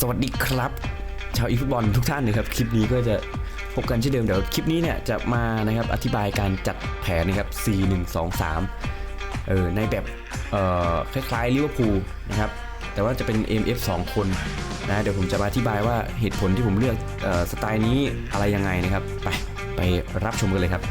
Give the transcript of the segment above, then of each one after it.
สวัสดีครับ ชาวอีฟุตบอลทุกท่านนะครับคลิปนี้ก็จะพบกันเช่นเดิมเดี๋ยวคลิปนี้เนี่ยจะมานะครับอธิบายการจัดแผนนะครับ 4 1 2 3 เออในแบบเอ่อคล้ายๆลิเวอร์พูลนะครับแต่ว่าจะเป็น MF 2 คนนะเดี๋ยวผมจะมาอธิบายว่าเหตุผลที่ผมเลือกเอ่อสไตล์นี้อะไรยังไงนะครับ ไปไปรับชมกันเลยครับ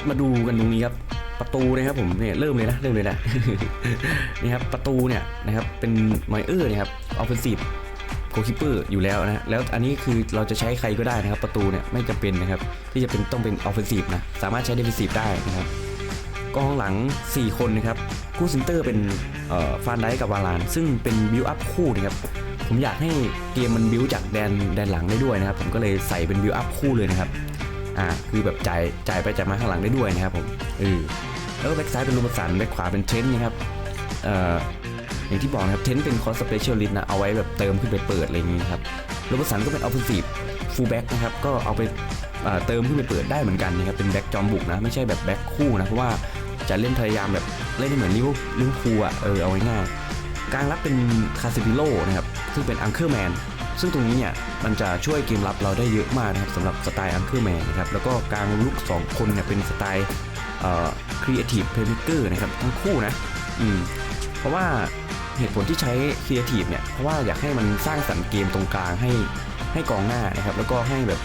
ครับมาดูกันตรงนี้ครับประตูนะครับผมเนี่ยเริ่มเลยนะเริ่มเลยนะนี่ครับประตูเนี่ยนะครับเป็นไมเออร์นะครับออฟเฟนซีฟโกคิปเปอร์อยู่แล้วนะแล้วอันนี้คือเราจะใช้ใครก็ได้นะครับ ประตูเนี่ยไม่จำเป็นนะครับ ที่จะเป็นต้องเป็นออฟเฟนซีฟนะสามารถใช้เดฟเฟนซีฟได้นะครับกองหลัง 4 คนนะครับคู่เซนเตอร์เป็นฟานไดกับวาลาน ซึ่งเป็นบิวอัพคู่นะครับผมอยากให้เกมมันบิวจากแดนแดนหลังได้ด้วยนะครับ ผมก็เลยใส่เป็นบิวอัพคู่เลยนะครับ อ่าคือแบบจ่ายจ่ายไปจ่ายมาข้างหลังได้ด้วยนะครับผมเออแล้วแบ็กซ้ายเป็นลูมสันแบ็กขวาเป็นเทนนะครับเอ่ออย่างที่บอกนะครับเทนเป็นคอสเปเชียลิสต์นะเอาไว้แบบเติมขึ้นไปเปิดอะไรอย่างนี้ครับลูมัสันก็เป็นออฟเฟนซีฟฟูลแบ็กนะครับก็เอาไปเติมขึ้นไปเปิดได้เหมือนกันนะครับเป็นแบ็กจอมบุกนะไม่ใช่แบบแบ็กคู่นะเพราะว่าจะเล่นพยายามแบบเล่นเหมือนลิเวอร์ลิเวอร์พูลอะเออเอาง่ายๆกลางรับเป็นคาซิบิโลนะครับซึ่งเป็นอังเคิลแมน ซึ่งตรงนี้เนี่ยมันจะช่วยเกมรับเราได้เยอะมากนะครับสำหรับสไตล์อังเคิลแมนนะครับแล้วก็กลางลุก2 คนเนี่ยเป็นสไตล์เอ่อครีเอทีฟเพลย์เมเกอร์นะครับทั้งคู่นะอืมเพราะว่าเหตุผลที่ใช้ครีเอทีฟเนี่ยเพราะว่าอยากให้มันสร้างสรรค์เกมตรงกลางให้ให้กองหน้านะครับแล้วก็ให้แบบ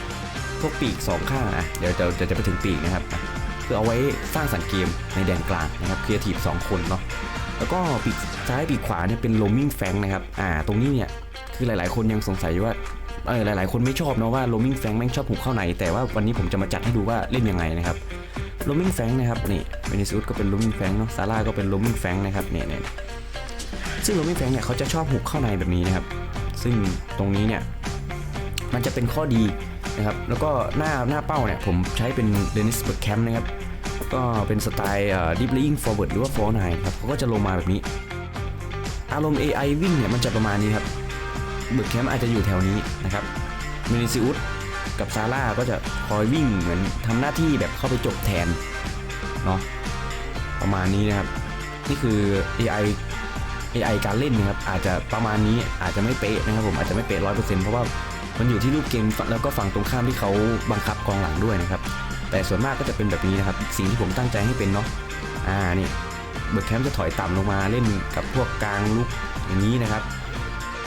พวกปีกสองข้างอะเดี๋ยวจะจะจะไปถึงปีกนะครับคือเอาไว้สร้างสรรค์เกมในแดนกลางนะครับครีเอทีฟสองคนเนาะแล้วก็ปีกซ้ายปีกขวาเนี่ยเป็นโลมิงแฟงนะครับอ่าตรงนี้เนี่ย คือหลาย ๆ คนยังสงสัยว่าเออหลาย ๆ คนไม่ชอบเนะว่าโรมิงแฟงแม่งชอบหุกเข้าในแต่ว่าวันนี้ผมจะมาจัดให้ดูว่าเล่นยังไงนะครับโรมิงแฟงนะครับนี่เวนิสุสก็เป็นโรมิงแฟงเนาะซาร่าก็เป็นโรมิงแฟงนะครับเนี่ยเนี่ยซึ่งโรมิงแฟงเนี่ยเขาจะชอบหุกเข้าในแบบนี้นะครับ ซึ่งตรงนี้เนี่ยมันจะเป็นข้อดีนะครับแล้วก็หน้าหน้าเป้าเนี่ยผมใช้เป็นเดนิสเบิร์กแคมป์นะครับก็เป็นสไตล์ดิฟลิงฟอร์เวิร์ดหรือว่าฟอร์ไนครับเขาก็จะลงมาแบบนี้ อารมณ์ AI วิ่งเนี่ยมันจะประมาณนี้ครับ เบิร์กแคมป์อาจจะอยู่แถวนี้นะครับมินิซิอุสกับซาร่าก็จะคอยวิ่งเหมือนทำหน้าที่แบบเข้าไปจบแทนเนาะประมาณนี้นะครับ นี่คือ AI AI การเล่นนะครับอาจจะประมาณนี้อาจจะไม่เป๊ะนะครับผมอาจจะไม่เป๊ะร้อยเปอร์เซ็นต์เพราะว่ามันอยู่ที่รูปเกมแล้วก็ฝั่งตรงข้ามที่เขาบังคับกองหลังด้วยนะครับ แต่ส่วนมากก็จะเป็นแบบนี้นะครับ สิ่งที่ผมตั้งใจให้เป็นเนาะอ่านี่เบิร์กแคมป์จะถอยต่ำลงมาเล่นกับพวกกลางลุกอย่างนี้นะครับ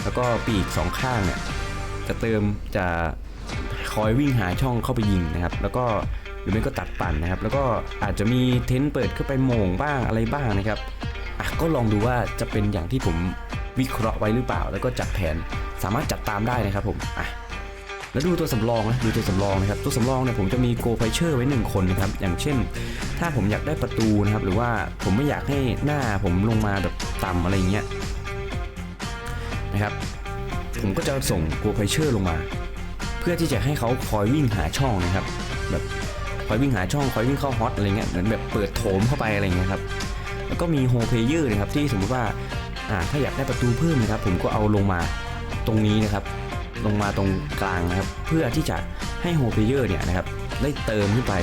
แล้วก็ปีกสองข้างเนี่ยจะเติมจะคอยวิ่งหาช่องเข้าไปยิงนะครับ แล้วก็หรือไม่ก็ตัดปั่นนะครับ แล้วก็อาจจะมีเทนต์เปิดเข้าไปโมงบ้างอะไรบ้างนะครับอะก็ลองดูว่าจะเป็นอย่างที่ผมวิเคราะห์ไว้หรือเปล่า แล้วก็จัดแผนสามารถจัดตามได้นะครับผมอะแล้วดูตัวสำรองนะดูตัวสำรองนะครับ ตัวสำรองเนี่ยผมจะมีโกไพเชอร์ไว้หนึ่งคนนะครับ อย่างเช่น ถ้าผมอยากได้ประตูนะครับ หรือว่าผมไม่อยากให้หน้าผมลงมาแบบต่ำอะไรเงี้ย นะครับ ผมก็จะส่งโกไพเชอร์ลงมา เพื่อที่จะให้เขาคอยวิ่งหาช่องนะครับ แบบคอยวิ่งหาช่องคอยวิ่งเข้าฮอตอะไรเงี้ยเหมือนแบบเปิดโถมเข้าไปอะไรเงี้ยครับแล้วก็มีโฮเพเยอร์นะครับที่สมมติว่าอ่าถ้าอยากได้ประตูเพิ่มนะครับ ผมก็เอาลงมาตรงนี้นะครับ ลงมาตรงกลางนะครับ เพื่อที่จะให้โฮเพเยอร์เนี่ยนะครับได้เติมขึ้นไป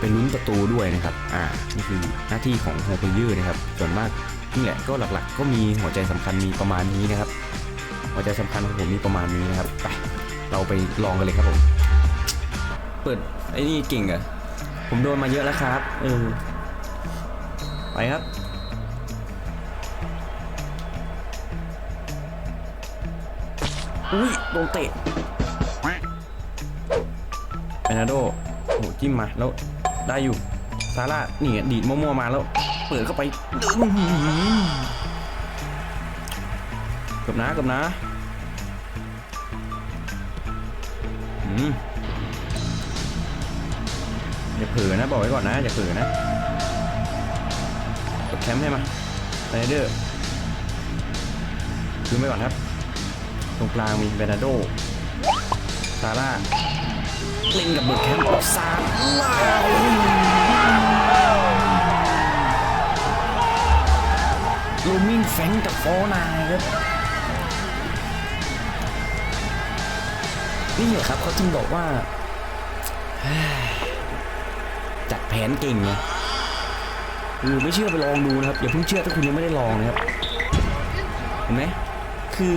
เป็นลุ้นประตูด้วยนะครับ อ่า นี่คือหน้าที่ของโฮเพเยอร์นะครับ ส่วนมาก นี่แหละก็หลักๆ ก็มีหัวใจสำคัญมีประมาณนี้นะครับ หัวใจสำคัญของผมมีประมาณนี้นะครับไปเราไปลองกันเลยครับผม เปิดไอ้นี่เก่งอะผมโดนมาเยอะแล้วครับเออไปครับอุ้ยโดนเตะเปนาโดโอ้โหจิ้มมาแล้วได้อยู่ซาร่านี่ดีดมั่วๆมาแล้ว เปิดเข้าไปเกือเกับนะเกับนะอืมอย่าเผลอนะบอกไว้ก่อนนะอย่าเผลอนะกดแคมป์ให้มาไรเดอร์คืนไปก่อนครับ ตรงกลางมีเบนาโดซาร่าเล่นกับเบิร์ดแคมป์ซาร่า ลูมิงแฟงกับโฟนายครับนี่แหละครับเขาจึงบอกว่า จัดแผนเก่งไงคือไม่เชื่อไปลองดูนะครับ อย่าเพิ่งเชื่อถ้าคุณยังไม่ได้ลองนะครับ เห็นไหมคือ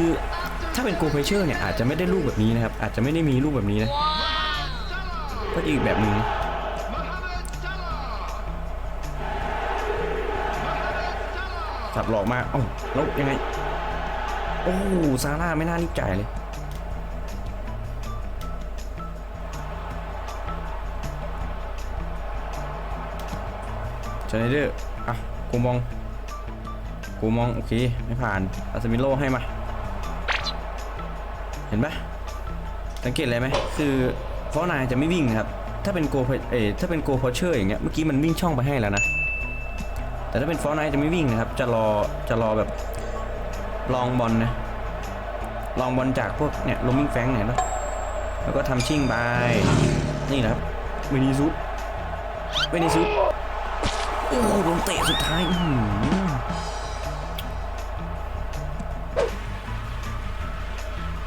ถ้าเป็นโกเพเชอร์เนี่ยอาจจะไม่ได้ลูกแบบนี้นะครับ อาจจะไม่ได้มีลูกแบบนี้นะ ก็อีกแบบหนึ่ง สับหลอกมากเอ้าแล้วยังไง โอ้ซาร่าไม่น่ารีบจ่ายเลยชไนเดอร์อะกูมอง กูมอง โอเค ไม่ผ่านอาซามิโลให้มา เห็นปะสังเกตอะไรไหม คือฟอนายจะไม่วิ่งครับ ถ้าเป็นโกเออถ้าเป็นโกพอเชอร์อย่างเงี้ย เมื่อกี้มันวิ่งช่องไปให้แล้วนะ แต่ถ้าเป็นฟอนายจะไม่วิ่งนะครับ จะรอจะรอแบบลองบอลนะลองบอลจากพวกเนี่ยลมิงแฟงเนี่ยเนอะแล้วก็ทำชิ่งไปนี่นะครับเวนิซุสเวนิซุสโอ้โหโดนเตะสุดท้ายอื้อหือ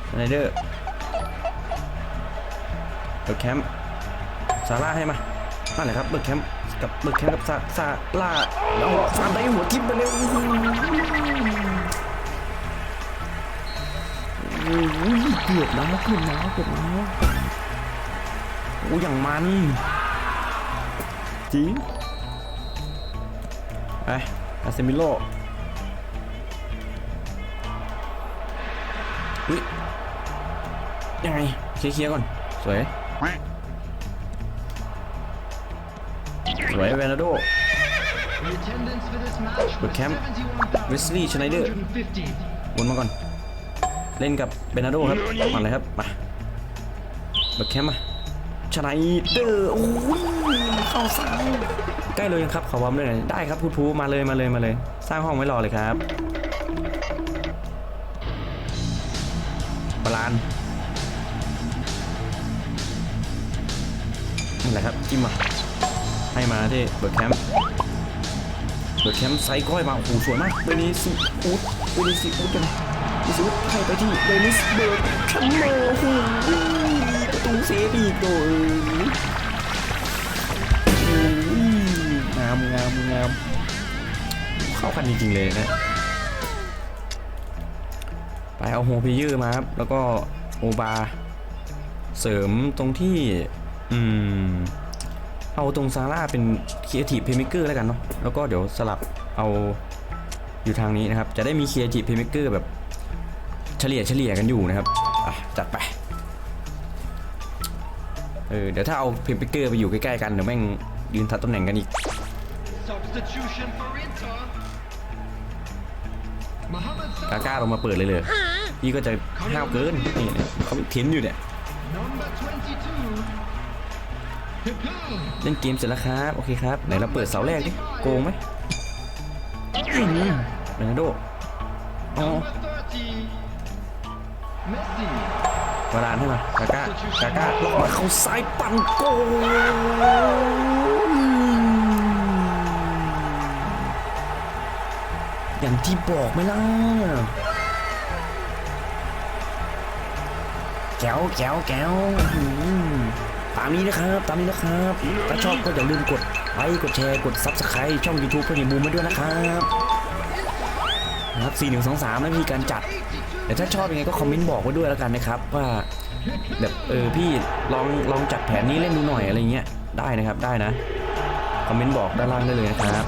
สไนเดอร์เบิร์ดแคมป์ซาร่าให้มานั่นแหละครับเบิร์ดแคมป์ กับเบิร์ดแคมกับซาซาร่าเอาฟาได้หัวทิ่มไปเลยอื้อหือโอ้ยเกือบนะเกือบนะเกือบนะโอ้ยอย่างมันจริงไปอาเซมิโลอุ้ยยังไงเคลียร์ก่อน สวย สวยเวนาโด But camp, Wesley Schneider. Schneider. วนมาก่อน เล่นกับเบนาโดครับมาเลยครับ มาเบิร์กแคมป์มาชไนเดอร์โอ้ยเข้าซ้ายใกล้เลยยังครับ ขอวอร์มด้วยหน่อยได้ครับพูดพูมาเลยมาเลยมาเลย สร้างห้องไว้รอเลยครับบาลานนั่นแหละครับจิ้มมา ให้มาที่เบิร์กแคมป์เบิร์กแคมป์ไซก้อยมาโอ้โหสวยมากเบนิสิอูดเบนิสิอูดกันเบนิสิอูดให้ไปที่เบนิสเบิร์กแคมป์โอ้โหประตูเซฟอีกโดยโอ้ยงามงามงามเข้ากันจริงๆเลยนะไปเอาโฮพิยือมาครับแล้วก็โอบาเสริมตรงที่ อืม เอาตรงซาร่าเป็นครีเอทีฟเพย์เมเกอร์แล้วกันเนาะแล้วก็เดี๋ยวสลับเอาอยู่ทางนี้นะครับ จะได้มีครีเอทีฟเพย์เมเกอร์แบบเฉลี่ยเฉลี่ยกันอยู่นะครับอะจัดไปเออเดี๋ยวถ้าเอาเพย์เมเกอร์ไปอยู่ใกล้ๆกันเดี๋ยวแม่งยืนทัดตำแหน่งกันอีก Substitution for Inter. Mohamed กา Salah, ก้าลงมาเปิดเลยเลยพี่ก็จะห้าวเกินนี่เนี่ยเขาเทนอยู่เนี่ย number 22. Hippo. เล่นเกมเสร็จแล้วครับ โอเคครับ ไหนเราเปิดเสาแรกดิ โกงไหมเบนาโดอ๋อ Number 30. Messi. วารานให้มากาก้ากาก้าลอกมาเข้าซ้ายปั่นโกอย่างที่บอกไหมล่ะแก้วแก้วแก้วามนี้นะครับตามนี้นะครับ ถ้าชอบก็อย่าลืมกดไลค์กดแชร์กด Subscribe ช่อง YouTube เพื่อนบูมมาด้วยนะครับนะครับ4 1 2 3แล้วมีการจัดแต่ถ้าชอบยังไงก็คอมเมนต์บอกไว้ด้วยแล้วกันนะครับ ว่าแบบเออพี่ลองลองจัดแผนนี้เล่นดูหน่อยอะไรเงี้ยได้นะครับได้นะคอมเมนต์บอกด้านล่างได้เลยนะครับ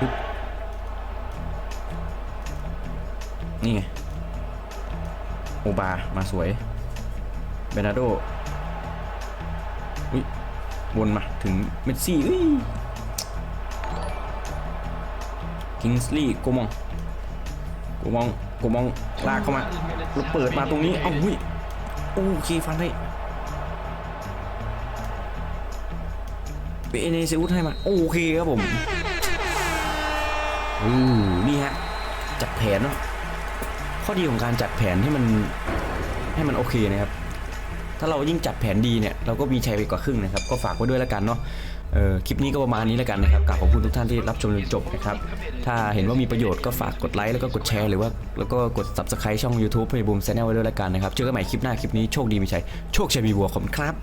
ปึ๊บนี่ไงโอบามาสวย เบนาโดอุ้ยวนมาถึงเมสซี่อุ้ยคิงส์ลีย์โกมองกูมองกูมองลากเข้ามาแล้วเปิดมาตรงนี้เอ้าหุ้ยโอเคฟันได้เปเนซิอุสให้มาโอเคครับผมอือนี่ฮะจัดแผนเนาะข้อดีของการจัดแผนให้มันให้มันโอเคนะครับ ถ้าเรายิ่งจัดแผนดีเนี่ยเราก็มีชัยไปกว่าครึ่งนะครับ ก็ฝากไว้ด้วยแล้วกันเนาะเออคลิปนี้ก็ประมาณนี้แล้วกันนะครับกราบขอบคุณทุกท่านที่รับชมจนจบนะครับ ถ้าเห็นว่ามีประโยชน์ก็ฝากกดไลค์แล้วก็กดแชร์หรือว่าแล้วก็กด subscribe ช่อง YouTube ให้บูมแชนแนลไว้ด้วยแล้วกันนะครับ เจอกันใหม่คลิปหน้าคลิปนี้โชคดีมีชัย โชคชัยมีบัวขอบคุณครับ